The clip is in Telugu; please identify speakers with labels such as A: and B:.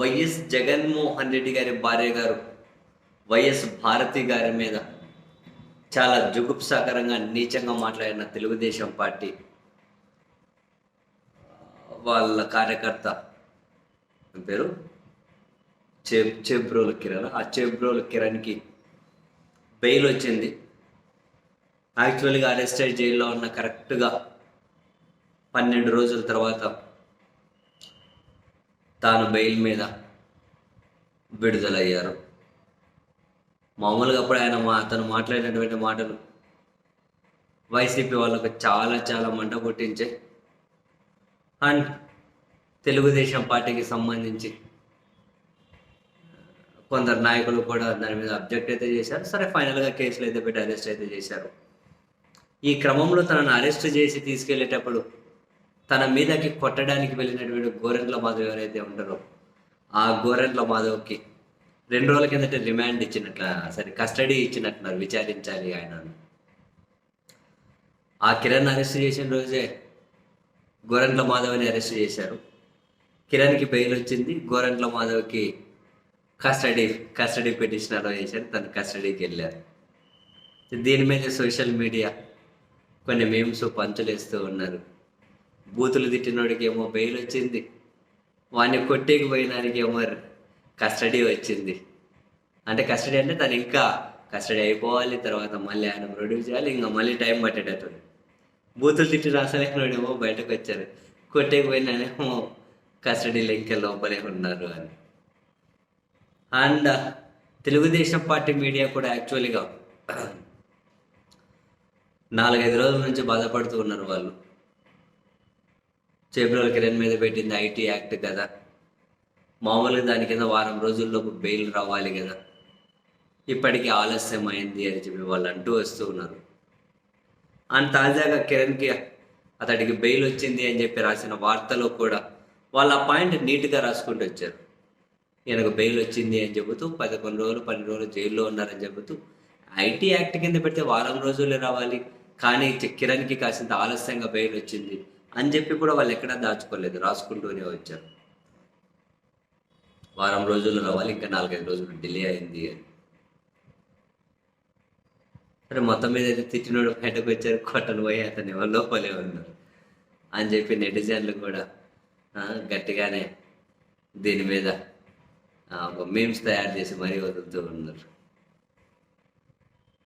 A: వైఎస్ జగన్మోహన్ రెడ్డి గారి భార్య గారు వైఎస్ భారతి గారి మీద చాలా జుగుప్సాకరంగా నీచంగా మాట్లాడిన తెలుగుదేశం పార్టీ వాళ్ళ కార్యకర్త పేరు? చే చేబ్రోలు కిరణ్. ఆ చేబ్రోలు కిరణ్కి బెయిల్ వచ్చింది. యాక్చువల్గా అరెస్టెడ్ జైల్లో ఉన్న కరెక్ట్గా పన్నెండు రోజుల తర్వాత తాను బెయిల్ మీద విడుదలయ్యారు. మామూలుగా అప్పుడు ఆయన మా అతను మాట్లాడినటువంటి మాటలు వైసీపీ వాళ్ళకు చాలా చాలా మంట కొట్టించే అండ్ తెలుగుదేశం పార్టీకి సంబంధించి కొందరు నాయకులు కూడా దాని మీద అబ్జెక్ట్ అయితే చేశారు. సరే ఫైనల్గా కేసులు అయితే పెట్టి అరెస్ట్ అయితే చేశారు. ఈ క్రమంలో తనను అరెస్ట్ చేసి తీసుకెళ్ళేటప్పుడు తన మీదకి కొట్టడానికి వెళ్ళినటువంటి గోరెంట్ల మాధవ్ ఎవరైతే ఉంటారో ఆ గోరెంట్ల మాధవ్కి రెండు రోజుల కిందట రిమాండ్ ఇచ్చినట్ల సరే కస్టడీ ఇచ్చినట్టున్నారు విచారించాలి ఆయన ఆ కిరణ్ అరెస్ట్ చేసిన రోజే గోరెంట్ల మాధవ్ని అరెస్ట్ చేశారు. కిరణ్కి బెయిల్ వచ్చింది గోరెంట్ల మాధవ్కి కస్టడీ కస్టడీ పిటిషనర్ చేశారు తను కస్టడీకి వెళ్ళారు. దీని మీద సోషల్ మీడియా కొన్ని మేమ్స్ పంచులు వేస్తూ ఉన్నారు. బూతులు తిట్టినోడికి ఏమో బెయిల్ వచ్చింది. వాడిని కొట్టేకి పోయినానికి ఏమో కస్టడీ వచ్చింది. అంటే కస్టడీ అంటే తను ఇంకా కస్టడీ అయిపోవాలి తర్వాత మళ్ళీ ఆయన ప్రొడ్యూస్ చేయాలి ఇంకా మళ్ళీ టైం పట్టేటట్టు. బూతులు తిట్టి రాసలేనోడేమో బయటకు వచ్చారు. కొట్టేకి పోయినానేమో కస్టడీలో ఇంకా లోపలే ఉన్నారు అని. అండ్ తెలుగుదేశం పార్టీ మీడియా కూడా యాక్చువల్గా నాలుగైదు రోజుల నుంచి బాధపడుతూ ఉన్నారు వాళ్ళు. చేబ్రోల్ కిరణ్ మీద పెట్టింది ఐటీ యాక్ట్ కదా. మామూలుగా దాని కింద వారం రోజుల్లోపు బెయిల్ రావాలి కదా. ఇప్పటికీ ఆలస్యం అయింది అని చెప్పి వాళ్ళు అంటూ వస్తూ ఉన్నారు. అండ్ తాజాగా కిరణ్కి అతడికి బెయిల్ వచ్చింది అని చెప్పి రాసిన వార్తలో కూడా వాళ్ళు ఆ పాయింట్ నీట్గా రాసుకుంటూ వచ్చారు. ఈయనకు బెయిల్ వచ్చింది అని చెబుతూ పదకొండు రోజులు పన్నెండు రోజులు జైల్లో ఉన్నారని చెబుతూ ఐటీ యాక్ట్ కింద పెడితే వారం రోజులే రావాలి. కానీ కిరణ్కి కాసింత ఆలస్యంగా బెయిల్ వచ్చింది. అని చెప్పి కూడా వాళ్ళు ఎక్కడా దాచుకోలేదు. రాసుకుంటూనే వచ్చారు. వారం రోజులు రావాలి ఇంకా నాలుగైదు రోజులు డిలే అయింది అని. సరే మొత్తం మీద అయితే తిట్టినోడు బయటకు వచ్చారు కొట్టను పోయి అతను ఎవరు లోపలే ఉన్నారు అని చెప్పి నెటిజన్లు కూడా గట్టిగానే దీని మీద మీమ్స్ తయారు చేసి మరీ వదులుతూ ఉన్నారు.